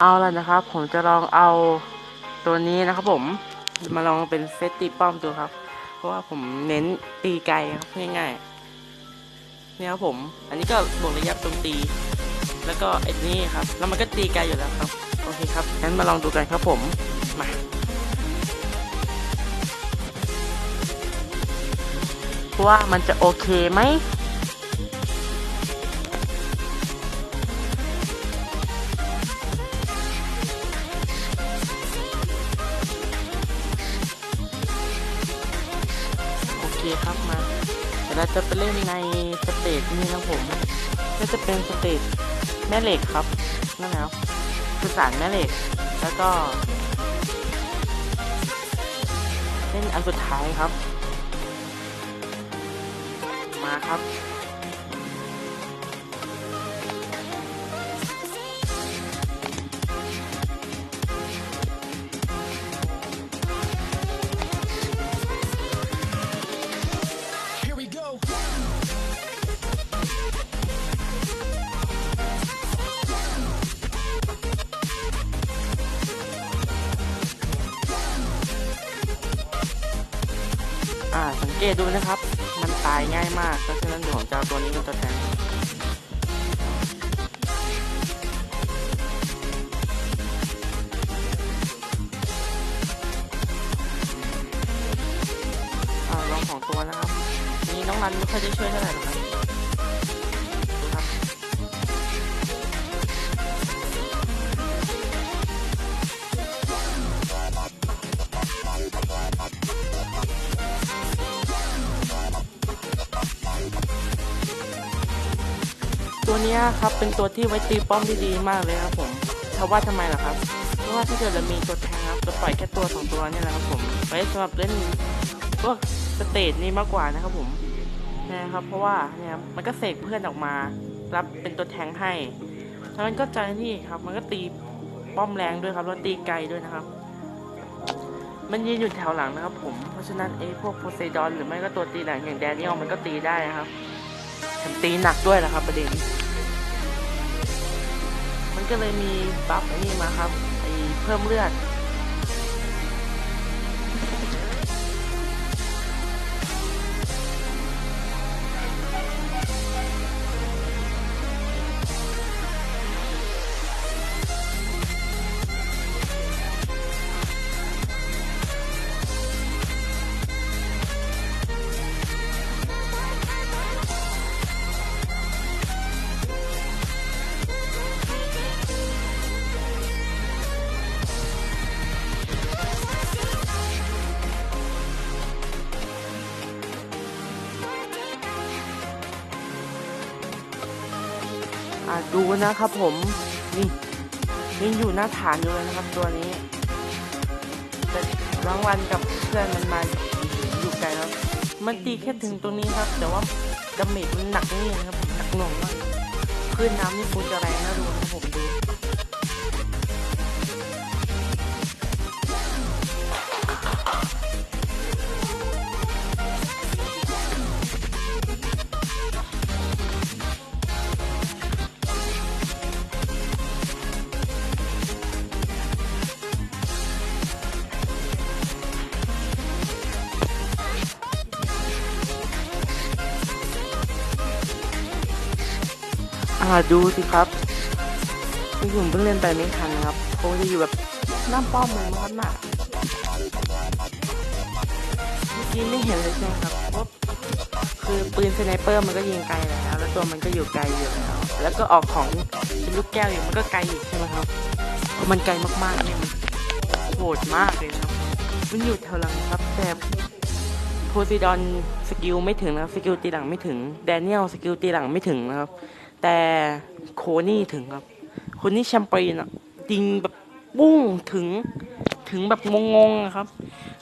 เอาแล้วนะครับ ผมจะลองเอาตัวนี้นะครับผมมาลองเป็นเซตตีป้อมดูครับ เพราะว่าผมเน้นตีไกลครับง่ายๆเนี่ยครับผม อันนี้ก็บวกระยะโจมตี แล้วก็ไอ้นี่ครับ แล้วมันก็ตีไกลอยู่แล้วครับ โอเคครับงั้นมาลองดูกันครับผมมาว่ามันจะโอเคไหม คครับมาเดี๋ยวเราจะไปเล่นในสเตจนี้นะผมก็จะเป็นสเตจแม่เหล็กครับนั่นแล้วคือสารแม่เหล็ก แล้วก็เล่นอันสุดท้ายครับ มาครับ สังเกตดูนะครับ มันตายง่ายมาก เพราะฉะนั้นของเจ้าตัวนี้เป็นตัวแทนอ่าลองของตัวนะครับ นี่น้องรันไม่ค่อยได้ช่วยเท่าไหร่หรอก ตัวนี้ครับเป็นตัวที่ไว้ตีป้อมที่ดีมากเลยครับผมเพราะว่าทำไมล่ะครับ เพราะว่าถ้าเกิดเรามีตัวแทงครับจะปล่อยแค่ตัวสองตัวเนี่ยแหละครับผม ไว้สำหรับเล่นพวกสเตจนี้มากกว่านะครับผมนะครับ เพราะว่าเนี่ยครับมันก็เสกเพื่อนออกมา รับเป็นตัวแทงให้แล้วมันก็ใจนี่ครับมันก็ตีป้อมแรงด้วยครับแล้วตีไกลด้วยนะครับ มันยืนอยู่แถวหลังนะครับ ผม เพราะฉะนั้นไอ้พวกโพไซดอนหรือไม่ก็ตัวตีหลังอย่างแดเนียลมันก็ตีได้นะครับแถมตีหนักด้วยนะครับประเด็น ก็เลยมีบัฟไอ้นี่มาครับไอ้เพิ่มเลือด ดูนะครับผม นี่ยังอยู่หน้าฐานอยู่เลยนะครับตัวนี้แต่รางวัลกับเพื่อนมันมาอยู่ไกลครับ มันตีแค่ถึงตรงนี้ครับ แต่ว่าดาเมจมันหนักนี่นะครับหนักหน่วงมากคลื่นน้ำนี่คงจะแรงนะดูนะผมดู ดูสิครับที่ผมเพิ่งเล่นไปไม่ทันนะครับคงจะอยู่แบบหน้าป้อมเลยมั้งน่ะเมื่อกี้ไม่เห็นเลยใช่ไหมครับคือปืนสไนเปอร์มันก็ยิงไกลแล้ว แล้วตัวมันก็อยู่ไกลอยู่แล้ว แล้วก็ออกของเป็นลูกแก้วอยู่มันก็ไกลอีกใช่ไหมครับ มันไกลมากๆเนี่ยมันโหดมากเลยนะครับ มันอยู่แถวหลังครับ แต่โพไซดอนสกิลไม่ถึงนะครับ สกิลตีหลังไม่ถึง แดเนียลสกิลตีหลังไม่ถึงนะครับ แต่โคนี่ถึงครับ โคนี่แชมเปญอะยิงแบบปุ้งถึงถึงแบบงงๆอะครับ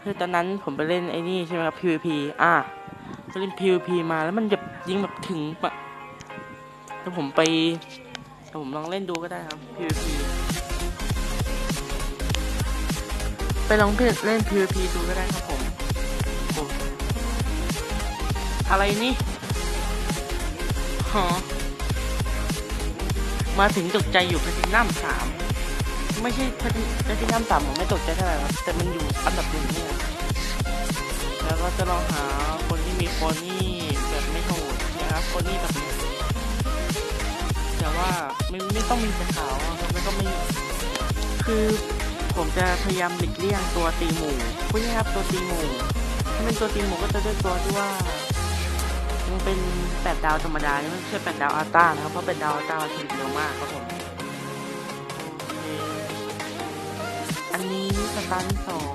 คือตอนนั้นผมไปเล่นไอ้นี่ใช่ไหมครับ PVP อะไปเล่น PVP มาแล้วมันแบบยิงแบบถึงแบบถ้าผมไปถ้าผมลองเล่นดูก็ได้ครับ PVP ไปลองเพจเล่น PVP ดูก็ได้ครับผม อะไรนี่หอ มาถึงตกใจอยู่แพลตินัมสามไม่ใช่แพลตินัมต่ำผมไม่ตกใจเท่าไหร่ครับแต่มันอยู่อันดับหนึ่งนี่แล้วก็จะลองหาคนที่มีโคนี่แบบไม่โหดนะครับโคนี่แบบนี้แต่ว่าไม่ไม่ต้องมีแต่ขาวครับแล้วก็ไม่คือผมจะพยายามหลีกเลี่ยงตัวตีหมูพวกนี้ครับตัวตีหมูถ้าเป็นตัวตีหมูก็จะเลือกตัวที่ว่า เป็นแปดดาวธรรมดาไม่ใช่แปดดาวอัลต้านะครับเพราะเป็นดาวอัลต้าผลิตเร็วมากครับผมโอเคอันนี้สตาร์ทสอง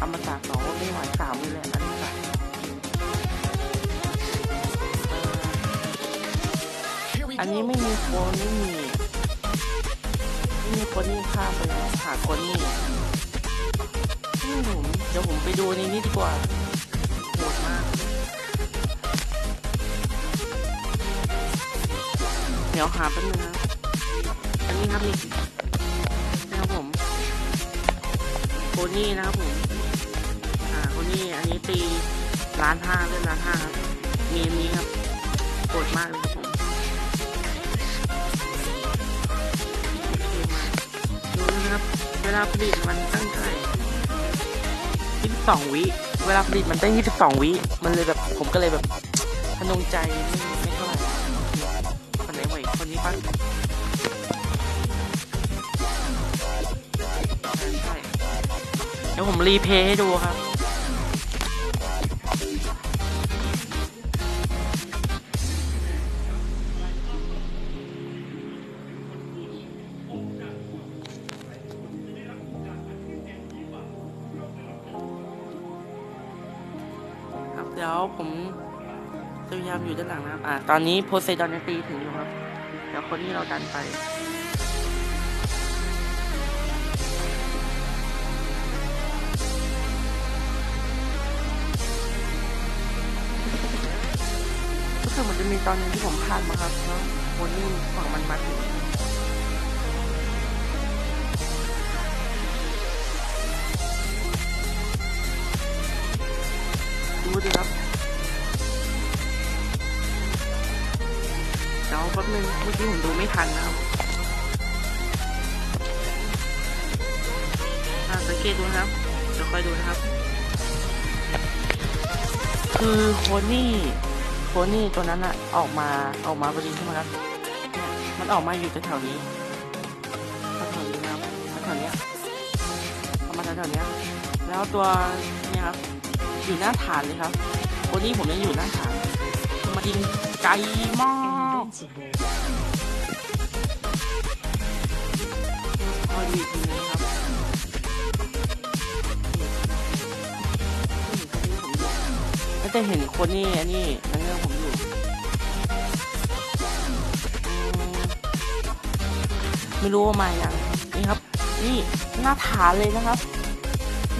อมตะสองไม่ไหวสามเลยแหละอันนี้ค่ะเอ่อ Here we อันนี้ go. ไม่มีโคนไม่มีไม่มีโคนนี่ข้ามไปแล้วหาโคนนี่นี่ผมเดี๋ยวผมไปดูในนี้ดีกว่า ดี๋ยวหาแป๊บนึงนะอันนี้ครับนี่นะครับผมโคนี่นะครับผมอ่าโคนี่อันนี้ตีล้านห้าเล่นล้านห้าครับมีอันนี้ครับโหดมากเลยครับผมโอเคมาดูนะครับเวลาผลิตมันตั้งเท่าไหร่22วิเวลาผลิตมันตั้ง22วิมันเลยแบบผมก็เลยแบบพนงใจไม่ รีเพย์ให้ดูครับ ครับเดี๋ยวผมพยายามอยู่ด้านหลังนะครับ อ่า ตอนนี้โพไซดอนยังตีถึงอยู่ครับ เดี๋ยวคนที่เราดันไป ตอนนึงที่ผมพลาดมาครับแล้วคนี่ฝั่งมันมาถึงดูดิครับเดี๋ยวแป๊บนึงเมื่อกี้ผมดูไม่ทันนะครับอาสังเกตดูนะครับเดี๋ยวคอยดูนะครับ คือโคนี่ โคนี่ตัวนั้นอะออกมาออกมาพอดีใช่ไหมครับเนี่ยมันออกมาอยู่แถวๆนี้แถวๆนี้นะครับแถวๆนี้ออกมาแถวๆนี้แล้วตัวเนี่ยครับอยู่หน้าฐานเลยครับวันนี้ผมยังอยู่หน้าฐานมายิงไกลมากคอดีทีนึงครับจะเห็นคนนี่อันนี้ ไม่รู้ว่ามาอยังนี่ครับ นี่หน้าฐานเลยนะครับ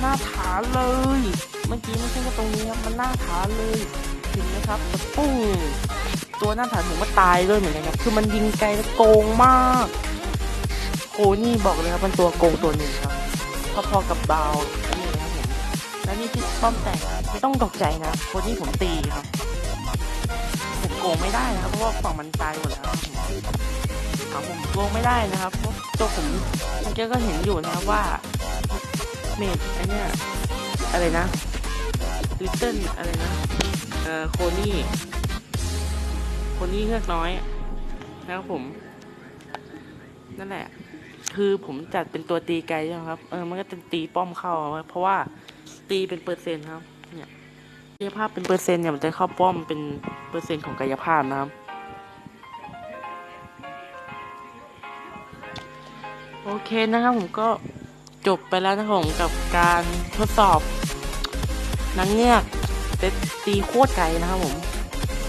หน้าฐานเลย เมื่อกี้ไม่ใช่แค่ตรงนี้ครับมันหน้าฐานเลยเห็นไหมครับแต่ปุ้งตัวหน้าฐานผมก็ตายด้วยเหมือนกันครับคือมันยิงไกลและโกงมากโคนี่บอกเลยครับมันตัวโกงตัวหนึ่งครับพอๆกับบาวนี่นะครับผมแล้วนี่ที่ป้อมแตกไม่ต้องตกใจนะโคนี่ผมตีครับผมโกงไม่ได้นะครับเพราะว่าฝั่งมันตายหมดแล้ว ผมเอาผมโกงไม่ได้นะครับเพราะตัวผมเมื่อกี้ก็เห็นอยู่นะครับว่าเมดไอเนี้ยอะไรนะลิตเติ้ลอะไรนะเอ่อโคนี่โคนี่เลือกน้อยนะครับผม นั่นแหละ คือผมจัดเป็นตัวตีไกลใช่ไหมครับเออมันก็จะตีป้อมเข้าเพราะว่าตีเป็นเปอร์เซ็นต์ครับเนี่ยกายภาพเป็นเปอร์เซ็นต์เนี่ยมันจะเข้าป้อมเป็นเปอร์เซ็นต์ของกายภาพนะครับ โอเคนะครับผมก็จบไปแล้วนะครับผมกับการทดสอบนางเงือกเซตตีโคตรไกลนะครับผม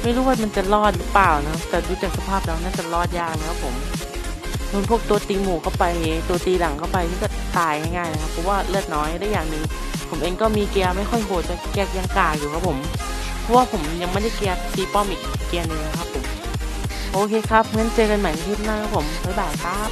ไม่รู้ว่ามันจะรอดหรือเปล่านะแต่ดูจากสภาพแล้วน่าจะรอดยากนะครับผมโดนพวกตัวตีหมูเข้าไปตัวตีหลังเข้าไปนี่ก็ตายง่ายๆนะครับเพราะว่าเลือดน้อยได้อย่างหนึ่งผมเองก็มีเกียร์ไม่ค่อยโหดแต่เกียร์ยังกาอยู่ครับผม เพราะว่าผมยังไม่ได้เกียร์ตีป้อมอีกเกียร์หนึงนะครับผม โอเคครับงั้นเจอกันใหม่คลิปหน้าครับผมบ๊ายบายครับ